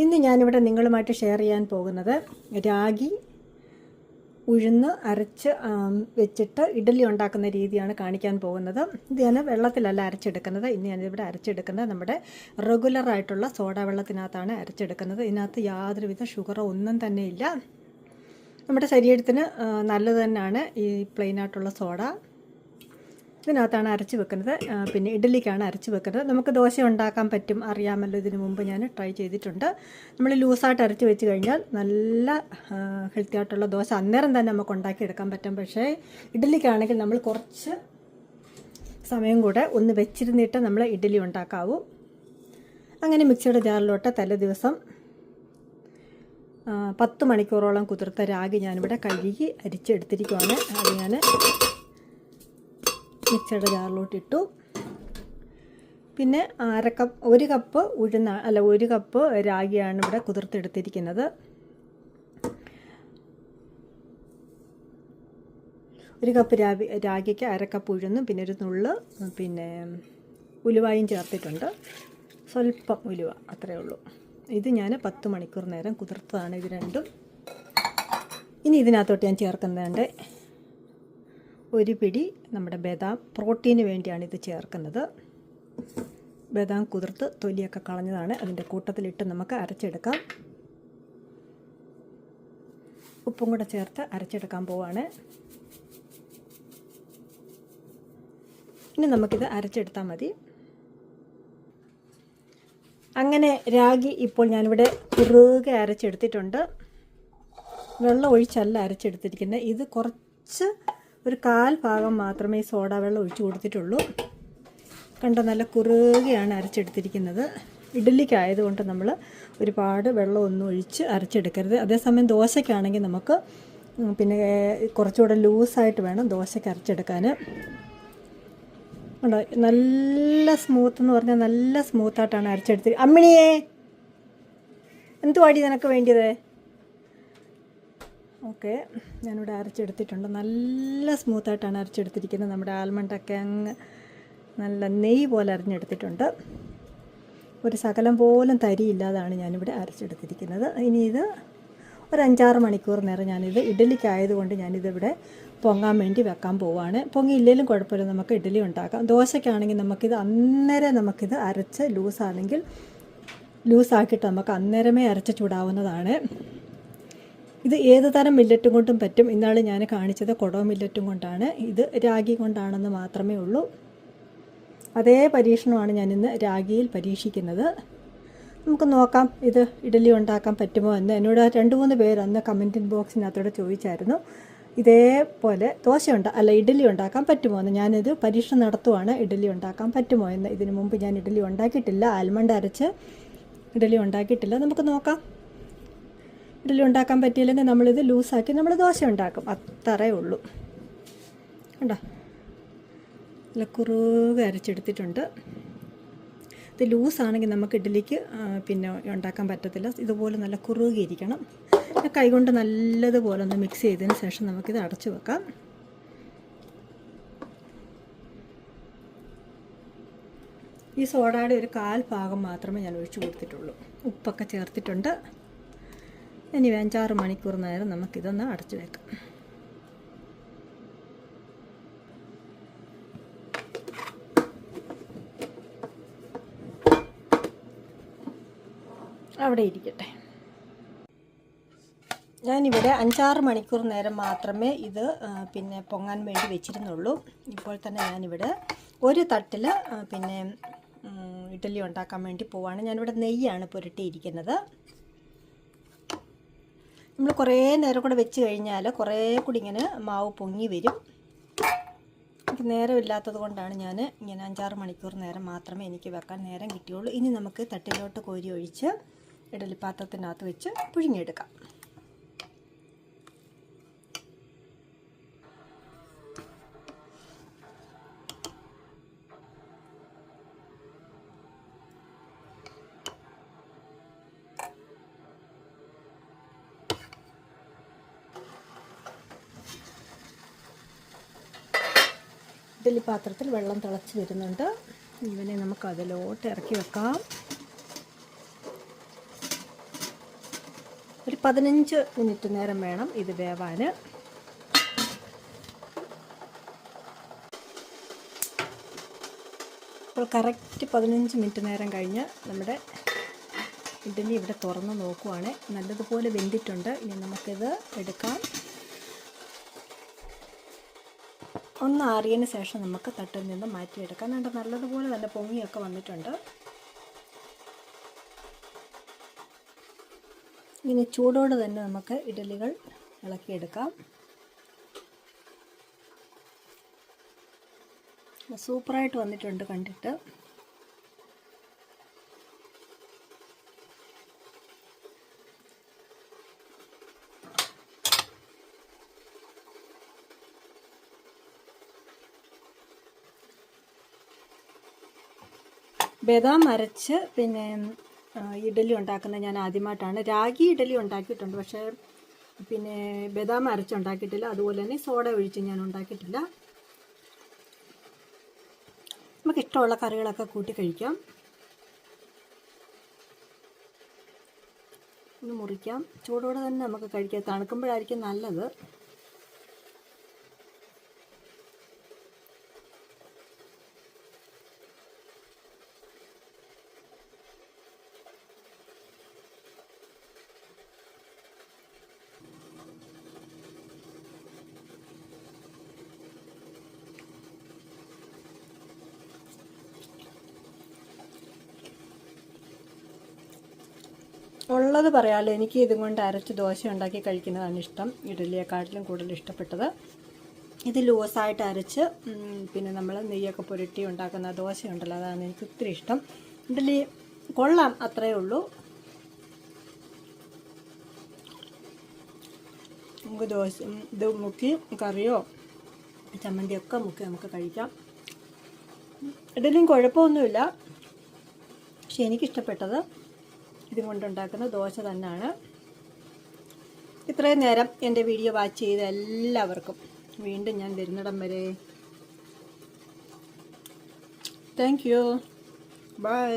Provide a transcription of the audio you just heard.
ഇന്ന് ഞാനിവിടെ നിങ്ങളുമായിട്ട് ഷെയർ ചെയ്യാൻ പോകുന്നത് രാഗി ഉഴുന്ന് അരച്ച് വെച്ചിട്ട് ഇഡലി ഉണ്ടാക്കുന്ന രീതിയാണ് കാണിക്കാൻ പോകുന്നത്. ഇത് ഞാൻ വെള്ളത്തിലല്ല അരച്ചെടുക്കുന്നത്. ഇന്ന് ഞാനിവിടെ അരച്ചെടുക്കുന്നത് നമ്മുടെ റെഗുലറായിട്ടുള്ള സോഡ വെള്ളത്തിനകത്താണ് അരച്ചെടുക്കുന്നത്. ഇതിനകത്ത് യാതൊരുവിധ ഷുഗറോ ഒന്നും തന്നെ ഇല്ല. നമ്മുടെ ശരീരത്തിന് നല്ലത് തന്നെയാണ് ഈ പ്ലെയിനായിട്ടുള്ള സോഡ ഇതിനകത്താണ് അരച്ച് വെക്കുന്നത്. പിന്നെ ഇഡ്ഡലിക്കാണ് അരച്ച് വെക്കുന്നത്. നമുക്ക് ദോശ ഉണ്ടാക്കാൻ പറ്റും അറിയാമല്ലോ. ഇതിനു മുമ്പ് ഞാൻ ട്രൈ ചെയ്തിട്ടുണ്ട്. നമ്മൾ ലൂസായിട്ട് അരച്ച് വെച്ച് കഴിഞ്ഞാൽ നല്ല ഹെൽത്തി ആയിട്ടുള്ള ദോശ അന്നേരം തന്നെ നമുക്ക് ഉണ്ടാക്കിയെടുക്കാൻ പറ്റും. പക്ഷേ ഇഡ്ഡലിക്കാണെങ്കിൽ നമ്മൾ കുറച്ച് സമയം കൂടെ ഒന്ന് വെച്ചിരുന്നിട്ട് നമ്മൾ ഇഡ്ഡലി ഉണ്ടാക്കാവൂ. അങ്ങനെ മിക്സിയുടെ ജാറിലോട്ട് തലേ ദിവസം പത്ത് മണിക്കൂറോളം കുതിർത്ത രാഗി ഞാനിവിടെ കഴുകി അരിച്ചെടുത്തിരിക്കുവാണ്. അത് ഞാൻ മിക്സിയുടെ ജാറിലോട്ട് ഇട്ടു പിന്നെ അര കപ്പ് ഒരു കപ്പ് ഉഴുന്ന അല്ല ഒരു കപ്പ് രാഗിയാണ് ഇവിടെ കുതിർത്തെടുത്തിരിക്കുന്നത്. ഒരു കപ്പ് രാവി രാഗിക്ക് അരക്കപ്പ് കപ്പ് ഉഴുന്നും പിന്നെ ഒരു നുള്ള് പിന്നെ ഉലുവായും ചേർത്തിട്ടുണ്ട്. സ്വല്പം ഉലുവ അത്രയേ ഉള്ളൂ. ഇത് ഞാൻ പത്ത് മണിക്കൂർ നേരം കുതിർത്തതാണ് ഇത് രണ്ടും. ഇനി ഇതിനകത്തോട്ട് ഞാൻ ചേർക്കുന്നതുണ്ട് ഒരു പിടി നമ്മുടെ ബദാം പ്രോട്ടീന് വേണ്ടിയാണ് ഇത് ചേർക്കുന്നത്. ബദാം കുതിർത്ത് തൊലിയൊക്കെ കളഞ്ഞതാണ്. അതിന്റെ കൂട്ടത്തിലിട്ട് നമുക്ക് അരച്ചെടുക്കാം. ഉപ്പും കൂടെ ചേർത്ത് അരച്ചെടുക്കാൻ പോവാണ്. ഇനി നമുക്കിത് അരച്ചെടുത്താൽ മതി. അങ്ങനെ രാഗി ഇപ്പോൾ ഞാനിവിടെ കുറുകെ അരച്ചെടുത്തിട്ടുണ്ട്. വെള്ളം ഒഴിച്ചല്ല അരച്ചെടുത്തിരിക്കുന്നത്. ഇത് കുറച്ച് ഒരു കാൽ ഭാഗം മാത്രമേ സോഡ വെള്ളം ഒഴിച്ചു കൊടുത്തിട്ടുള്ളൂ. കണ്ട നല്ല കുറുകയാണ് അരച്ചെടുത്തിരിക്കുന്നത്. ഇഡ്ഡലിക്കായതുകൊണ്ട് നമ്മൾ ഒരുപാട് വെള്ളമൊന്നും ഒഴിച്ച് അരച്ചെടുക്കരുത്. അതേസമയം ദോശയ്ക്കാണെങ്കിൽ നമുക്ക് പിന്നെ കുറച്ചുകൂടെ ലൂസായിട്ട് വേണം ദോശയ്ക്ക് അരച്ചെടുക്കാൻ ഉണ്ടോ നല്ല സ്മൂത്ത് എന്ന് പറഞ്ഞാൽ നല്ല സ്മൂത്തായിട്ടാണ് അരച്ചെടുത്തിരിക്കുന്നത് അമ്മിണിയേ എന്തുവാടി നിനക്ക് വേണ്ടിയത്? ഓക്കെ. ഞാനിവിടെ അരച്ചെടുത്തിട്ടുണ്ട്. നല്ല സ്മൂത്തായിട്ടാണ് അരച്ചെടുത്തിരിക്കുന്നത്. നമ്മുടെ ആൽമണ്ടൊക്കെ അങ്ങ് നല്ല നെയ്യ് പോലെ അരിഞ്ഞെടുത്തിട്ടുണ്ട്. ഒരു സകലം പോലും തരിയില്ലാതാണ് ഞാനിവിടെ അരച്ചെടുത്തിരിക്കുന്നത്. ഇനി ഇത് ഒരു അഞ്ചാറ് മണിക്കൂർ നേരം ഞാനിത് ഇഡ്ഡലിക്കായതുകൊണ്ട് ഞാനിതിവിടെ പൊങ്ങാൻ വേണ്ടി വെക്കാൻ പോവുകയാണ് പൊങ്ങിയില്ലെങ്കിലും കുഴപ്പമില്ല. നമുക്ക് ഇഡലി ഉണ്ടാക്കാം. ദോശയ്ക്കാണെങ്കിൽ നമുക്കിത് അന്നേരം നമുക്കിത് അരച്ച് ലൂസാണെങ്കിൽ ലൂസാക്കിയിട്ട് നമുക്ക് അന്നേരമേ അരച്ച് ചൂടാവുന്നതാണ്. ഇത് ഏത് തരം മില്ലറ്റും കൊണ്ടും പറ്റും ഇന്നാണ് ഞാൻ കാണിച്ചത്. കൊടോ മില്ലറ്റും കൊണ്ടാണ്. ഇത് രാഗി കൊണ്ടാണെന്ന് മാത്രമേ ഉള്ളൂ. അതേ പരീക്ഷണമാണ് ഇന്ന് രാഗിയിൽ പരീക്ഷിക്കുന്നത്. നമുക്ക് നോക്കാം ഇത് ഇഡലി ഉണ്ടാക്കാൻ പറ്റുമോ എന്ന്. എന്നോട് രണ്ട് മൂന്ന് പേര് അന്ന് കമന്റിൻ ബോക്സിനകത്തോടെ ചോദിച്ചായിരുന്നു ഇതേപോലെ ദോശ ഉണ്ടാ അല്ല ഇഡലി ഉണ്ടാക്കാൻ പറ്റുമോ എന്ന്? ഞാനിത് പരീക്ഷണം നടത്തുവാണ് ഇഡലി ഉണ്ടാക്കാൻ പറ്റുമോ എന്ന്. ഇതിനു മുമ്പ് ഞാൻ ഇഡലി ഉണ്ടാക്കിയിട്ടില്ല. ആൽമണ്ട് അരച്ച് ഇഡലി ഉണ്ടാക്കിയിട്ടില്ല. നമുക്ക് നോക്കാം. ഇഡലി ഉണ്ടാക്കാൻ പറ്റിയില്ലെങ്കിൽ നമ്മളിത് ലൂസാക്കി നമ്മൾ ദോശ ഉണ്ടാക്കും. അത്രേ ഉള്ളൂ. കണ്ടോ? നല്ല കുറുകെ അരച്ചെടുത്തിട്ടുണ്ട്. ഇത് ലൂസാണെങ്കിൽ നമുക്ക് ഇഡ്ഡലിക്ക് പിന്നെ ഉണ്ടാക്കാൻ പറ്റത്തില്ല. ഇതുപോലെ നല്ല കുറുകിയിരിക്കണം കൈകൊണ്ട് നല്ലതുപോലെ ഒന്ന് മിക്സ് ചെയ്തതിന് ശേഷം നമുക്കിത് അടച്ചു വെക്കാം. ഈ സോഡയുടെ ഒരു കാൽ ഭാഗം മാത്രമേ ഞാൻ ഒഴിച്ചു കൊടുത്തിട്ടുള്ളൂ. ഉപ്പൊക്കെ ചേർത്തിട്ടുണ്ട്. ഇനി അഞ്ചാറ് മണിക്കൂർ നേരം നമുക്കിതൊന്ന് അടച്ചു വെക്കാം. അവിടെ ഇരിക്കട്ടെ. ഞാനിവിടെ അഞ്ചാറ് മണിക്കൂർ നേരം മാത്രമേ ഇത് പിന്നെ പൊങ്ങാൻ വേണ്ടി വെച്ചിരുന്നുള്ളൂ. ഇപ്പോൾ തന്നെ ഞാനിവിടെ ഒരു തട്ടിൽ പിന്നെ ഇഡ്ഡലി ഉണ്ടാക്കാൻ വേണ്ടി പോവാണ്. ഞാനിവിടെ നെയ്യാണ് പുരട്ടിയിരിക്കുന്നത്. നമ്മൾ കുറേ നേരം കൂടെ വെച്ച് കഴിഞ്ഞാൽ കുറേ കൂടി ഇങ്ങനെ മാവ് പൊങ്ങി വരും. എനിക്ക് നേരമില്ലാത്തത് കൊണ്ടാണ് ഞാൻ ഇങ്ങനെ അഞ്ചാറ് മണിക്കൂർ നേരം മാത്രമേ എനിക്ക് വെക്കാൻ നേരം കിട്ടിയുള്ളൂ. ഇനി നമുക്ക് തട്ടിലോട്ട് കോരി ഒഴിച്ച് ഇഡലി പാത്രത്തിനകത്ത് വെച്ച് പുഴുങ്ങിയെടുക്കാം. ഇഡലി പാത്രത്തിൽ വെള്ളം തിളച്ച് വരുന്നുണ്ട്. ഇവനെ നമുക്ക് അതിലോട്ട് ഇറക്കി വെക്കാം. ഒരു പതിനഞ്ച് മിനിറ്റ് നേരം വേണം ഇത് വേവാൻ അപ്പോൾ കറക്റ്റ് പതിനഞ്ച് മിനിറ്റ് നേരം കഴിഞ്ഞ് നമ്മുടെ ഇഡലി ഇവിടെ തുറന്ന് നോക്കുവാണ്. നല്ലതുപോലെ വെന്തിട്ടുണ്ട്. ഇനി നമുക്കിത് എടുക്കാം. ഒന്ന് ആറിയതിന് ശേഷം നമുക്ക് തട്ടിൽ നിന്ന് മാറ്റിയെടുക്കാം. കണ്ട നല്ലതുപോലെ തന്നെ പൊങ്ങിയൊക്കെ വന്നിട്ടുണ്ട്. ഇനി ചൂടോടെ തന്നെ നമുക്ക് ഇഡലികൾ ഇളക്കിയെടുക്കാം. സൂപ്പറായിട്ട് വന്നിട്ടുണ്ട് കണ്ടിട്ട്. ബദാം അരച്ച് പിന്നെ ഇഡലി ഉണ്ടാക്കുന്നത് ഞാൻ ആദ്യമായിട്ടാണ്. രാഗി ഇഡലി ഉണ്ടാക്കിയിട്ടുണ്ട് പക്ഷേ പിന്നെ ബദാം അരച്ച് ഉണ്ടാക്കിയിട്ടില്ല. അതുപോലെ തന്നെ സോഡ ഒഴിച്ച് ഞാൻ ഉണ്ടാക്കിയിട്ടില്ല. നമുക്ക് ഇഷ്ടമുള്ള കറികളൊക്കെ കൂട്ടി കഴിക്കാം. ഒന്ന് മുറിക്കാം. ചൂടോടെ തന്നെ നമുക്ക് കഴിക്കാം. തണുക്കുമ്പോഴായിരിക്കും നല്ലത്. ഉള്ളത് പറയാമല്ലോ എനിക്ക് ഇതും കൊണ്ട് അരച്ച് ദോശ ഉണ്ടാക്കി കഴിക്കുന്നതാണ് ഇഷ്ടം. ഇഡലിയെക്കാട്ടിലും കൂടുതൽ ഇഷ്ടപ്പെട്ടത്. ഇത് ലൂസായിട്ട് അരച്ച് പിന്നെ നമ്മൾ നെയ്യൊക്കെ പുരട്ടി ഉണ്ടാക്കുന്ന ദോശ ഉണ്ടല്ലോ അതാണ് എനിക്ക് ഒത്തിരി ഇഷ്ടം. ഇഡലി കൊള്ളാം അത്രയേ ഉള്ളൂ. നമുക്ക് ദോശ ഇത് മുക്കി കറിയോ ചമ്മന്തിയൊക്കെ മുക്കി നമുക്ക് കഴിക്കാം. ഇഡലിയും കുഴപ്പമൊന്നുമില്ല. പക്ഷെ എനിക്കിഷ്ടപ്പെട്ടത് ഇതും കൊണ്ടുണ്ടാക്കുന്ന ദോശ തന്നെയാണ്. ഇത്രയും നേരം എന്റെ വീഡിയോ വാച്ച് ചെയ്ത എല്ലാവർക്കും വീണ്ടും ഞാൻ വരുന്നിടം വരെ. Thank you by